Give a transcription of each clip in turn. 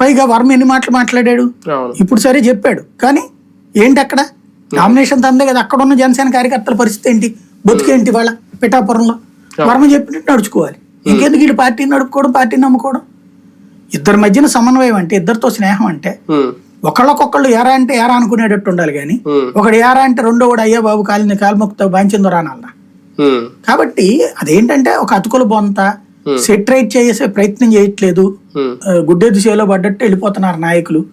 పైగా వర్మ ఎన్ని మాటలు మాట్లాడాడు? ఇప్పుడు సరే చెప్పాడు. కానీ ఏంటి అక్కడ? నామినేషన్ తందే కదా. అక్కడ ఉన్న జనసేన కార్యకర్తల పరిస్థితి ఏంటి? బతుకేంటి వాళ్ళ పిఠాపురంలో? వర్మ చెప్పినట్టు నడుచుకోవాలి. ఇంకెందుకు వీళ్ళు పార్టీని నడుపుకోవడం పార్టీని నమ్ముకోవడం? ఇద్దరి మధ్యన సమన్వయం అంటే ఇద్దరితో స్నేహం అంటే ఒకళ్ళకొకళ్ళు ఎరా అంటే ఎరా అనుకునేటట్టు ఉండాలి కానీ ఒకడు ఎరా అంటే రెండో వాడు అయ్యా బాబు కాలిని కాలుమొక్తో బాంచిందో రానల్లా ఉమ్, కాబట్టి అదేంటంటే ఒక అతుకుల బొంత సెటరైట్ చేసే ప్రయత్నం చేయట్లేదు. ఉమ్, ఆ, గుడ్డెద్దు చేలో పడ్డట్టు వెళ్ళిపోతున్నారు నాయకులు.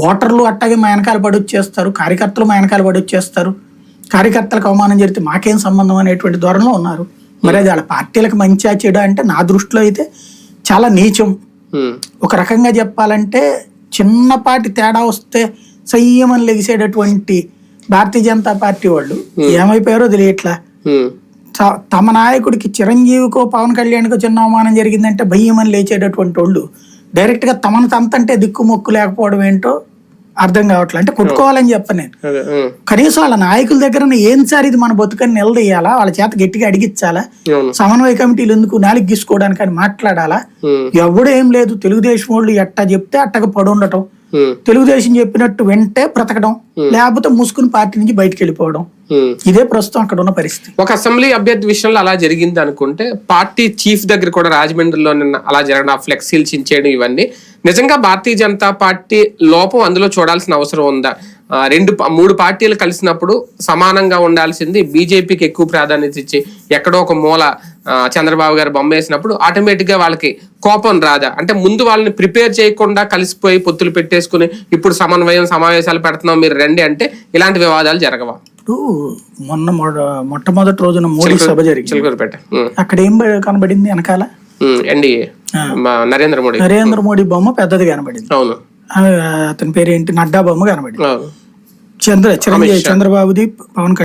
ఓటర్లు అట్టాగే మా వెనకాల పడి వచ్చేస్తారు కార్యకర్తలు మా వెనకాల పడి వచ్చేస్తారు. కార్యకర్తలకు అవమానం జరిగితే మాకేం సంబంధం అనేటువంటి ధోరణిలో ఉన్నారు. మరి అది వాళ్ళ పార్టీలకు మంచిగా చెడు అంటే నా దృష్టిలో అయితే చాలా నీచం. ఒక రకంగా చెప్పాలంటే చిన్నపాటి తేడా వస్తే సయ్యమని లెగిసేటటువంటి భారతీయ జనతా పార్టీ వాళ్ళు ఏమైపోయారో తెలియట్లా. తమ నాయకుడికి చిరంజీవికో పవన్ కళ్యాణ్కో చిన్న అవమానం జరిగిందంటే భయ్యమని లేచేటటువంటి వాళ్ళు. డైరెక్ట్గా తమను తంతంటే దిక్కు మొక్కు లేకపోవడం ఏంటో అర్థం కావట్లేదు అంటే కొట్టుకోవాలని చెప్పను నేను. కనీసం వాళ్ళ నాయకుల దగ్గర ఏం సార్ ఇది మన బతుకని నిలదీయాలా? వాళ్ళ చేత గట్టిగా అడిగించాలా సమన్వయ కమిటీలు ఎందుకు నాలుగు గీసుకోవడానికి అని మాట్లాడాలా ఎవడు లేదు తెలుగుదేశం వాళ్ళు ఎట్టా చెప్తే అట్టగా పడి ఉండటం ఉమ్, తెలుగుదేశం చెప్పినట్టు వెంటే బ్రతకడం లేకపోతే ముసుకుని పార్టీ నుంచి బయటికి వెళ్ళిపోవడం. ఉమ్. ఇదే ప్రస్తుతం అక్కడ ఉన్న పరిస్థితి. ఒక అసెంబ్లీ అభ్యర్థి విషయంలో అలా జరిగింది అనుకుంటే పార్టీ చీఫ్ దగ్గర కూడా రాజమండ్రిలో నిన్న అలా జరగడం ఆ ఫ్లెక్సీలు చించేయడం ఇవన్నీ. నిజంగా భారతీయ జనతా పార్టీ లోపం అందులో చూడాల్సిన అవసరం ఉందా? రెండు మూడు పార్టీలు కలిసినప్పుడు సమానంగా ఉండాల్సింది బీజేపీకి ఎక్కువ ప్రాధాన్యత ఇచ్చి ఎక్కడో ఒక మూల చంద్రబాబు గారు బొమ్మ వేసినప్పుడు ఆటోమేటిక్గా వాళ్ళకి కోపం రాదా? అంటే ముందు వాళ్ళని ప్రిపేర్ చేయకుండా కలిసిపోయి పొత్తులు పెట్టేసుకుని ఇప్పుడు సమన్వయం సమావేశాలు పెడుతున్నాం మీరు రండి అంటే ఇలాంటి వివాదాలు జరగవా? ఇప్పుడు మొన్న మొద- మొట్టమొదటి రోజున మోడీ సభ జరిగింది. అక్కడ ఏం కనబడింది వెనకాల? ఎన్డీఏ నరేంద్ర మోడీ. నరేంద్ర మోడీ బొమ్మ పెద్దది కనబడింది. అవును. అతని పేరు ఏంటి నడ్డా బొమ్మ కనబడింది. చంద్ర చిరంజీవి చంద్రబాబుది పవన్ కళ్యాణ్